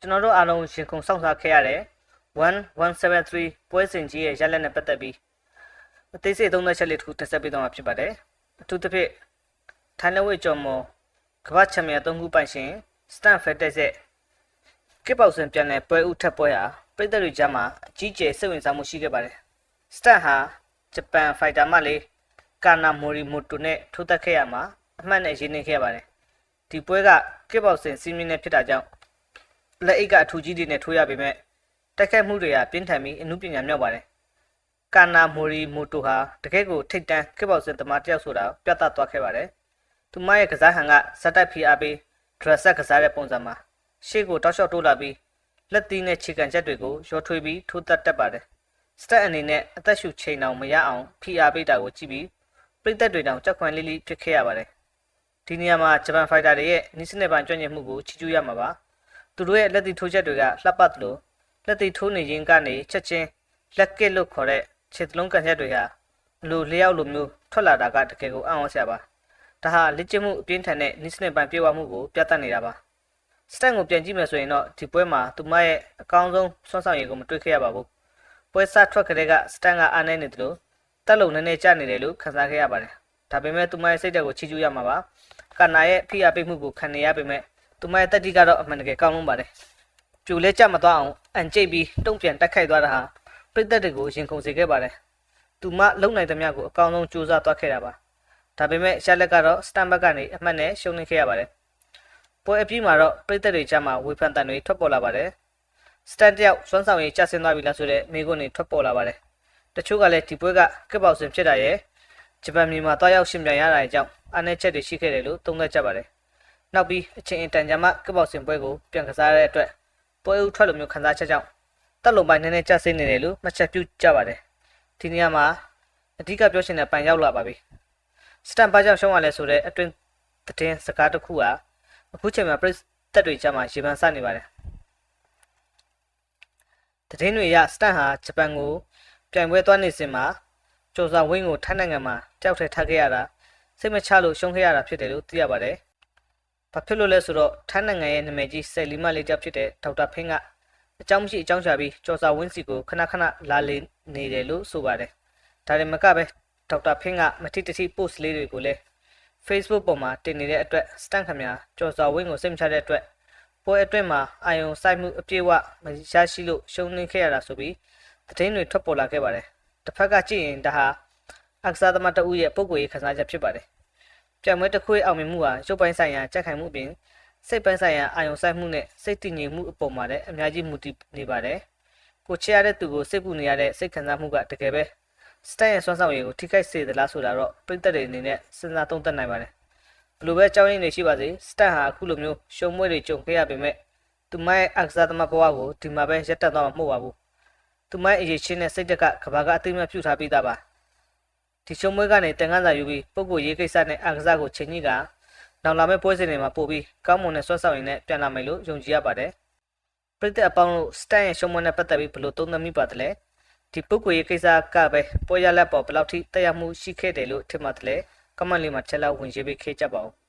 ကျွန်တော်တို့အားလုံးရှင်ခုန်စောင့်စားခဲ့ရတယ်1173ပွဲစဉ်ကြီးရဲ့ရလက်နဲ့ပတ်သက်ပြီးအသေးစိတ်သုံးသက်ချက်လေးတစ်ခုတက်ဆက်ပေးသွားမှာဖြစ်ပါတယ်အထူးသဖြင့်ထိုင်းလက်ဝဲကျော်မော်ကမ္ဘာချန်ပီယံ၃ခုပိုင်ရှင်စတန်ဖက်တက်ရဲ့ကစ်ပေါစင်ပြန်တဲ့ပွဲဥထက်ပွဲဟာပြည်သက်တွေကြားမှာအကြီးကျယ်စိတ်ဝင်စားမှုရှိခဲ့ပါတယ်စတန်ဟာဂျပန်ဖိုက်တာမလေးကာနာမိုရီမိုတိုနဲ့ထိုးသက်ခဲ့ရမှာအမှတ်နဲ့ရင်းနှီးခဲ့ပါတယ်ဒီပွဲကကစ်ပေါစင်စီးမင်းနဲ့ဖြစ်တာကြောင့် လက်အိတ်ကအထူကြီးတွေနဲ့ထိုးရပေမဲ့တိုက်ခိုက်မှုတွေကပြင်းထန်ပြီးအမှုပညာမြောက်ပါတယ်။ကာနာမိုရီမိုတိုဟာတကယ့်ကိုထိတ်တန့်ခက်ပေါစင်သမားတယောက်ဆိုတာပြသသွားခဲ့ပါတယ်။သူမရဲ့ကစားဟန်ကစက်တက်ဖီအားပေးဒရဆက်ကစားတဲ့ပုံစံမှာရှေ့ကိုတောက်လျှောက်တိုးလာပြီးလက်သီးနဲ့ခြေကန်ချက်တွေကိုရောထွေးပြီးထိုးတက်တက်ပါတယ်။စတက်အနေနဲ့အသက်ရှူချိန်အောင်မရအောင်ဖီအားပေးတာကိုကြည့်ပြီးပြိသက်တွေတောင်ကြောက်ခွန်လေးလေးဖြစ်ခဲ့ရပါတယ်။ဒီနေရာမှာဂျပန်ဖိုက်တာတွေရဲ့နီးစနစ်ပိုင်းကျွမ်းကျင်မှုကိုချီးကျူးရမှာပါ။ သူတို့ရဲ့လက်တီထိုးချက်တွေကလှပသလိုလက်တီထိုးနေရင်ကနေချက်ချင်းလက်ကစ်လို့ခေါ်တဲ့ခြေသလုံးကန်ချက်တွေဟာလူလျောက်လိုမျိုးထွက်လာတာကတကယ်ကိုအံ့ဩစရာပါဒါဟာလက်ကျမှုအပြင်းထန်တဲ့နိစနစ်ပိုင်းပြေဝမှုကိုပြသနေတာပါစတန်ကိုပြန်ကြည့်မယ်ဆိုရင်တော့ဒီပွဲမှာသူမရဲ့အကောင်းဆုံးဆွမ်းဆောင်ရည်ကိုမတွေ့ခဲ့ရပါဘူးပွဲစထွက်ကြတဲ့ကစတန်ကအားနေနေတယ်လို့တက်လုံနည်းနည်းကျနေတယ်လို့ခန်းစားခဲ့ရပါတယ်ဒါပေမဲ့သူမရဲ့စိတ်ဓာတ်ကိုချီးကျူးရမှာပါကနာရဲ့ဖိအားပေးမှုကိုခံနေရပေမဲ့ သူမရဲ့တက်တိကတော့အမှန်တကယ်ကောင်းလုံးပါတယ်။ပြူလဲကြမသွားအောင်အန်ကျိတ်ပြီးတုံ့ပြန်တိုက်ခိုက်သွားတာဟာပြိသက်တွေကိုရင်ခုန်စေခဲ့ပါတယ်။သူမလုံနိုင်သမျှကိုအကောင်းဆုံးကြိုးစားသွားခဲ့တာပါ။ဒါပေမဲ့ရှာလက်ကတော့စတန်ဘတ်ကနေအမှတ်နဲ့ရှုံးနေခဲ့ရပါတယ်။ပွဲအပြီးမှာတော့ပြိသက်တွေကြားမှာဝေဖန်တန်တွေထွက်ပေါ်လာပါတယ်။စတန်တယောက်စွမ်းဆောင်ရည်ကျဆင်းသွားပြီလားဆိုတဲ့မိကွန်းတွေထွက်ပေါ်လာပါတယ်။တချို့ကလည်းဒီပွဲကကက်ပေါစင်ဖြစ်တာရဲ့ဂျပန်ပြည်မှာတွားရောက်ရှင်ပြန်ရတာရဲ့အကြောင်းအားနည်းချက်တွေရှိခဲ့တယ်လို့သုံးသပ်ကြပါတယ်။ နောက်ပြီးအချိန်အတန်ကြာမှကပ္ပေါစင်ပွဲကိုပြန်ကစားရတဲ့အတွက်ပွဲဥထွက်လိုမျိုးခံစားချက်ကြောင့်တက်လုံပိုင်းနည်းနည်းကျဆင်းနေတယ်လို့မှတ်ချက်ပြုကြပါတယ်ဒီနေရာမှာအဓိကပြောရှင်တဲ့ပိုင်ရောက်လာပါပြီစတန်ဘာကြောင့်ရှုံးရလဲဆိုတဲ့အတွင်းသတင်းစကားတစ်ခုဟာအခုချိန်မှာပြည်သက်တွေကြားမှာရေပန်းစနေပါတယ်သတင်းတွေအရစတန်ဟာဂျပန်ကိုပြိုင်ပွဲသွားနေစဉ်မှာကျော်စာဝင်းကိုထိုင်းနိုင်ငံမှာကြောက်ထဲထားခဲ့ရတာစိတ်မချလို့ရှုံးခဲ့ရတာဖြစ်တယ်လို့သိရပါတယ်။ ဘာဖြစ်လို့လဲဆိုတော့ထိုင်းနိုင်ငံရဲ့နာမည်ကြီးဆယ်လီမလေးတယောက်ဖြစ်တဲ့ဒေါက်တာဖင်းကအကြောင်းမရှိအကြောင်းရှာပြီးကျော်စာဝင်းစီကိုခဏခဏလာလေနေတယ်လို့ဆိုပါတယ်။ဒါရင်မကပဲဒေါက်တာဖင်းကမတိတတိ post လေးတွေကိုလည်း Facebook ပေါ်မှာတင်နေတဲ့အတွက်စတန်ခမညာကျော်စာဝင်းကိုစိတ်မချတဲ့အတွက်ပွဲအတွင်းမှာအာယုံစိုက်မှုအပြည့်အဝမရရှိလို့ရှုံးနိမ့်ခဲ့ရတာဆိုပြီးသတင်းတွေထွက်ပေါ်လာခဲ့ပါတယ်။တစ်ဖက်ကကြည့်ရင်ဒါဟာအက္ကစားသမားတအုပ်ရဲ့ပုံကိုယ်ရေးခန်းစားချက်ဖြစ်ပါတယ်။ ပြန်ပွဲတစ်ခွေးအောင်မြင်မှုဟာရုပ်ပိုင်းဆိုင်ရာကြက်ခိုင်မှုအပြင်စိတ်ပိုင်းဆိုင်ရာအာယုံစိုက်မှုနဲ့စိတ်တည်ငြိမ်မှုအပေါ်မှာလည်းအများကြီးမူတည်နေပါတယ်။ကိုချရတဲ့သူကိုစိတ်ပူနေရတဲ့စိတ်ခံစားမှုကတကယ်ပဲစတန်ရဲ့ဆွမ်းဆောင်ရည်ကိုထိခိုက်စေသလားဆိုတာတော့ပြည့်သက်တွေအနေနဲ့စဉ်းစားသုံးသပ်နိုင်ပါတယ်။ဘယ်လိုပဲကြောင်းရင်းနေရှိပါစေစတန်ဟာအခုလိုမျိုးရှုံမွေးတွေကြုံခဲ့ရပေမဲ့သူမရဲ့အက္ကစားသမားဘဝကိုဒီမှာပဲရပ်တန့်သွားမှာမဟုတ်ပါဘူး။သူမရဲ့အရေးချင်းတဲ့စိတ်တက်ကကဘာကအသိမှပြုထားပြီးသားပါ။ ဒီရှုံးပွဲကနေတန်ခန်းစာယူပြီးပုဂ္ဂိုလ်ရေးကိစ္စနဲ့အကစားကိုချိန်ညှိကနောက်လာမယ့်ပွဲစဉ်တွေမှာပို့ပြီးကောင်းမွန်တဲ့ဆွတ်ဆောင်ရည်နဲ့ပြန်လာမယ်လို့ယုံကြည်ရပါတယ်။ပြည်သက်အပေါင်းတို့စတန်ရဲ့ရှုံးပွဲနဲ့ပတ်သက်ပြီးဘယ်လိုသုံးသပ်မိပါသလဲ။ဒီပုဂ္ဂိုလ်ရေးကိစ္စကပဲပွဲရလက်ပေါ်ဘယ်လောက်ထိတက်ရောက်မှုရှိခဲ့တယ်လို့ထင်ပါတယ်။ကမန့်လေးမှာချက်လောက်ဝင်ရေးပေးခဲ့ကြပါဦး။